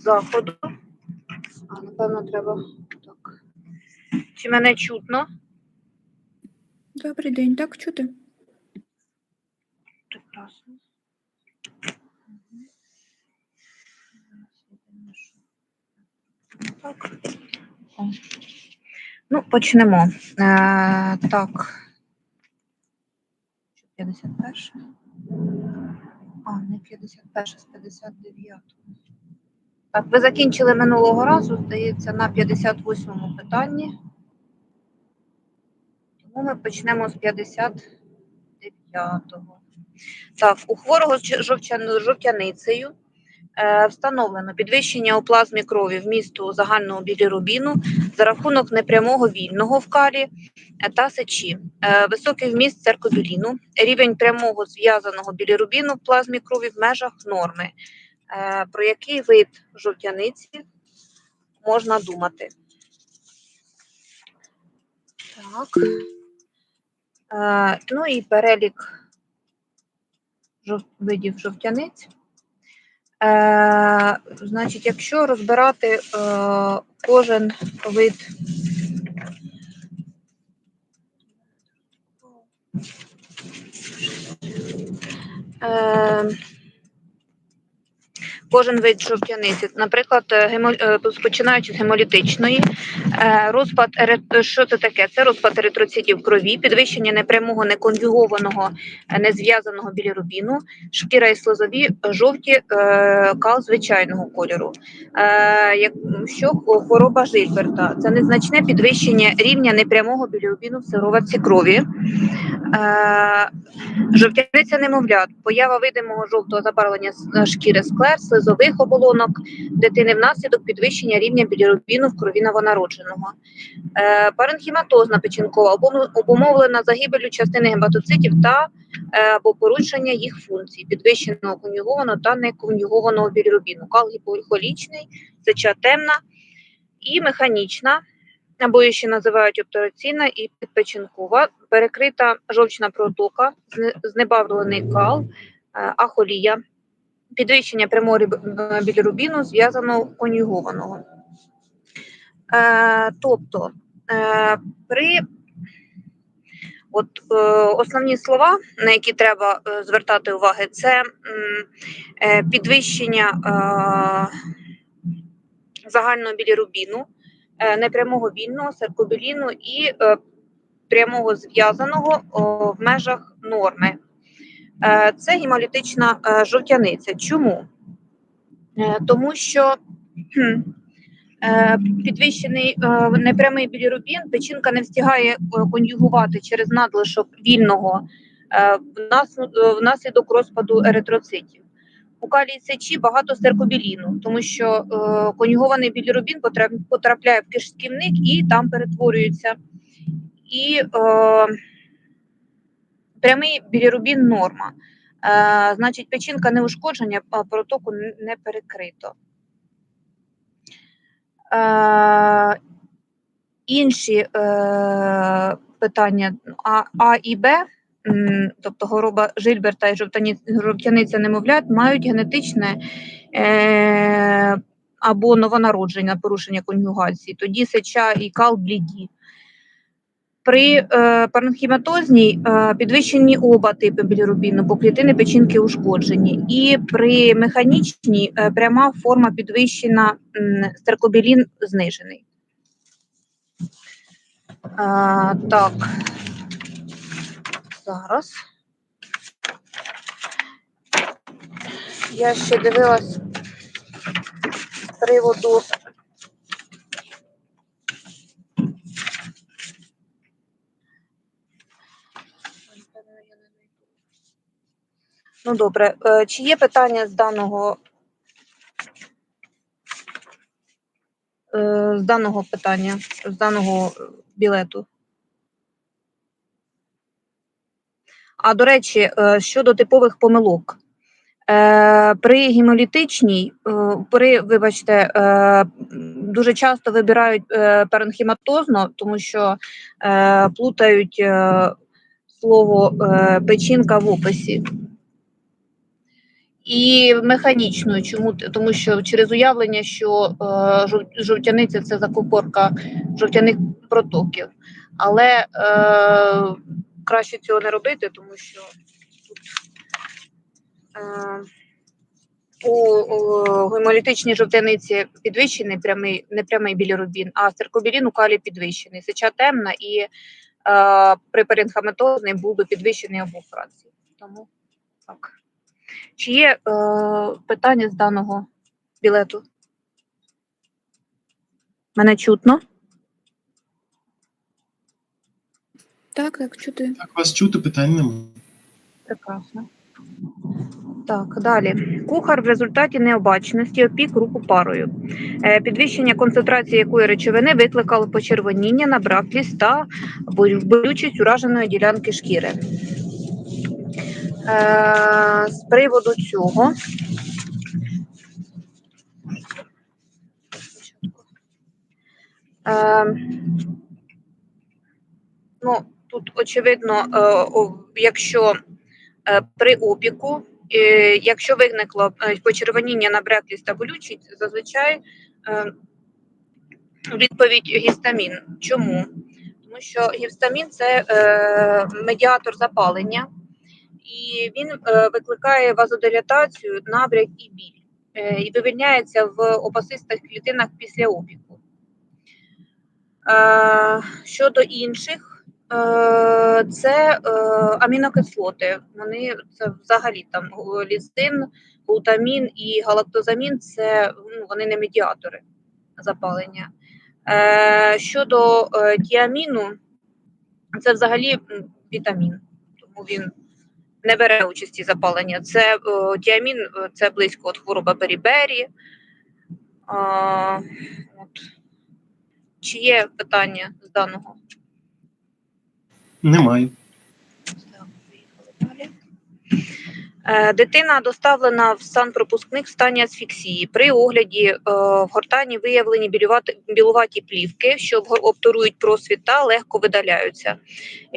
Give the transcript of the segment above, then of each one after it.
заходу. А, напевно, треба так. Чи мене чутно? Добрий день, так чути? Прекрасно. Так. Ну, почнемо. Е, так. 51. А, не 51, з 59. Так, ви закінчили минулого разу, здається, на 58-му питанні. Тому ми почнемо з 59-го. Так, у хворого з жовтяницею е, встановлено підвищення у плазмі крові вмісту загального білірубіну за рахунок непрямого вільного в калі е, та сечі, е, високий вміст церкобіліну, рівень прямого зв'язаного білірубіну в плазмі крові в межах норми. Е, Про який вид жовтяниці можна думати? Так. Е, ну і перелік видів жовтяниць. Е, значить, якщо розбирати кожен вид е, кожен вид жовтяниці, наприклад, е, е, починаючи з гемолітичної, е, розпад що це таке? Це розпад еритроцитів крові, підвищення непрямого, неконюгованого, е, незв'язаного білірубіну, шкіра і слизові е, жовті, кал звичайного кольору. Що хвороба Жильберта? Це незначне підвищення рівня непрямого білірубіну в сироватці крові. Жовтяниця немовлят, поява видимого жовтого забарвлення шкіри склер, слизових оболонок дитини внаслідок підвищення рівня білірубіну в крові новонародженого. Е, Паренхіматозна печінкова обумовлена загибелю частини гематоцитів та е, або порушення їх функцій, підвищеного конюгованого та неконюгованого білірубіну. Кал гіполіхолічний, сеча темна і механічна, або її ще називають обтораційна і підпечінкова, перекрита жовчна протока, знебавлений кал, е, ахолія, підвищення прямого білірубіну, зв'язаного конюгованого. Е, тобто е, при от, е, основні слова, на які треба е, звертати уваги, це е, підвищення е, загального білірубіну, е, непрямого вільного, серкобіліну і е, прямого зв'язаного в межах норми. Е, Це гемолітична е, жовтяниця. Чому? Е, Тому що підвищений непрямий білірубін, печінка не встигає конюгувати через надлишок вільного внас- внаслідок розпаду еритроцитів. У калії сечі багато стеркобіліну, тому що конюгований білірубін потрапляє в кишківник і там перетворюється. І е, прямий білірубін норма. Е, значить, печінка не ушкодження, а протоку не перекрито. Е, інші е, питання А, а і Б, тобто хвороба Жильберта і жовтяниця немовлят, мають генетичне е, або новонародження порушення конюгації, тоді сеча і кал бліді. При е, паренхіматозній е, підвищені оба типи білірубіну, бо клітини печінки ушкоджені. І при механічній е, пряма форма підвищена, стеркобілін знижений. А, так. Зараз. Я ще дивилась з приводу. Ну, добре. Е, Чи є питання з даного е, з даного питання, з даного білету? А до речі, е, щодо типових помилок. При гемолітичній, при, вибачте, дуже часто вибирають паренхіматозно, тому що плутають слово печінка в описі. І механічною. Чому? Тому що через уявлення, що е, жовтяниця це закупорка жовтяних протоків. Але е, краще цього не робити, тому що тут е, у, гемолітичній жовтяниці підвищений прямий, не прямий білірубін, а циркобілін у калі підвищений. Сеча темна і е, при паренхаматозній був би підвищений обох фракцій. Тому так. Чи є е, питання з даного білету? Мене чутно? Так, так, чути. Так, вас чути, питань немає. Прекрасно. Так, далі. Кухар в результаті необачності опік руку парою. Е, Підвищення концентрації якої речовини викликало почервоніння, набраклість та бо- болючість ураженої ділянки шкіри. Е, З приводу цього. Е, Ну, тут очевидно, е, якщо е, при опіку, е, якщо виникло е, почервоніння, набряклість та болючість, зазвичай е, відповідь гістамін. Чому? Тому що гістамін це е, медіатор запалення, і він е, викликає вазодилатацію, набряк і біль, е, і вивільняється в опасистих клітинах після опіку. Е, щодо інших, це амінокислоти. Вони це взагалі там лізин, глутамін і галактозамін це ну, вони не медіатори запалення. Щодо тіаміну, це взагалі вітамін, тому він не бере участі запалення. Це е, тіамін, е, це близько від хвороби берібері. А, от. Чи є питання з даного? Немає. Е, Дитина доставлена в санпропускник в стані асфіксії. При огляді в гортані виявлені білуваті плівки, що обтурують просвіт та легко видаляються.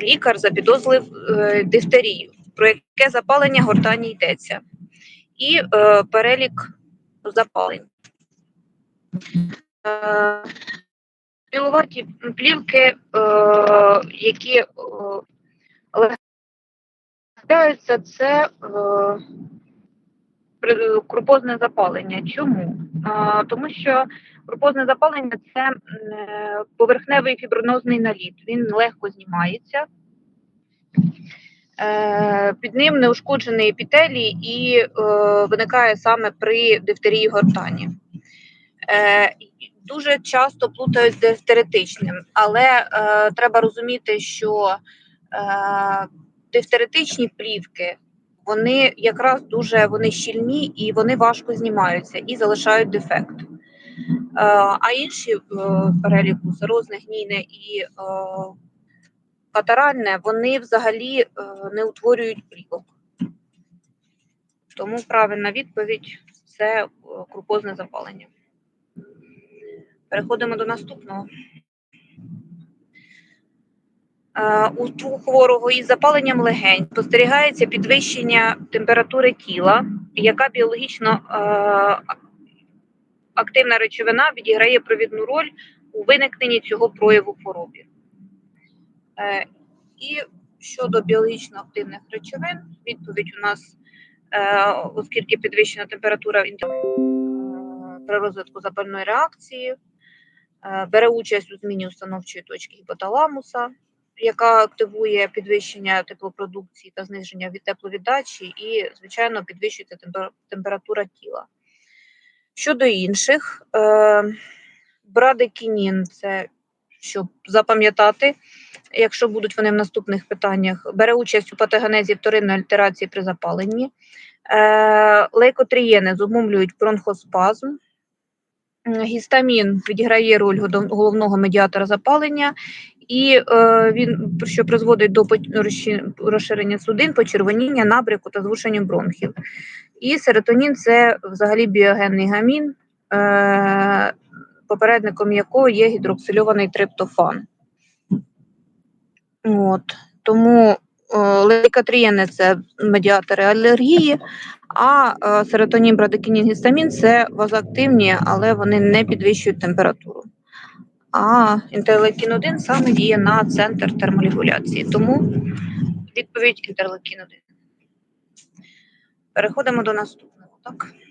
Лікар запідозрив е, дифтерію, про яке запалення гортані йдеться, і е, перелік запалень. Е, плівки, е, які е, Трапляються це е, крупозне запалення. Чому? А, тому що крупозне запалення це е, поверхневий фібронозний наліт. Він легко знімається. Е, під ним неушкоджений епітелій і е, виникає саме при дифтерії гортані. Е, дуже часто плутають з дифтеритичним, але е, треба розуміти, що е, дифтеритичні плівки, вони якраз дуже вони щільні і вони важко знімаються і залишають дефект. Е, А інші е, переліку серозне, гнійне і е, катаральне, вони взагалі е, не утворюють плівок. Тому правильна відповідь це е, крупозне запалення. Переходимо до наступного. Е, У хворого із запаленням легень спостерігається підвищення температури тіла, яка біологічно активна речовина відіграє провідну роль у виникненні цього прояву хвороби. Е, І щодо біологічно активних речовин, відповідь у нас, е, оскільки підвищена температура е, при розвитку запальної реакції, бере участь у зміні установчої точки гіпоталамуса, яка активує підвищення теплопродукції та зниження від тепловіддачі, і, звичайно, підвищується температура тіла. Щодо інших, брадикінін це щоб запам'ятати, якщо будуть вони в наступних питаннях, бере участь у патогенезі вторинної альтерації при запаленні. Е, лейкотрієни зумовлюють бронхоспазм. Гістамін відіграє роль головного медіатора запалення, і е, він що призводить до розширення судин, почервоніння, набряку та звушення бронхів. І серотонін це взагалі біогенний гамін, е, попередником якого є гідроксильований триптофан. От. Тому лейкотрієни це медіатори алергії, а е, серотонін, брадикінін, гістамін це вазоактивні, але вони не підвищують температуру. А інтерлейкін 1 саме діє на центр терморегуляції. Тому відповідь інтерлейкін 1. Переходимо до наступного. Так?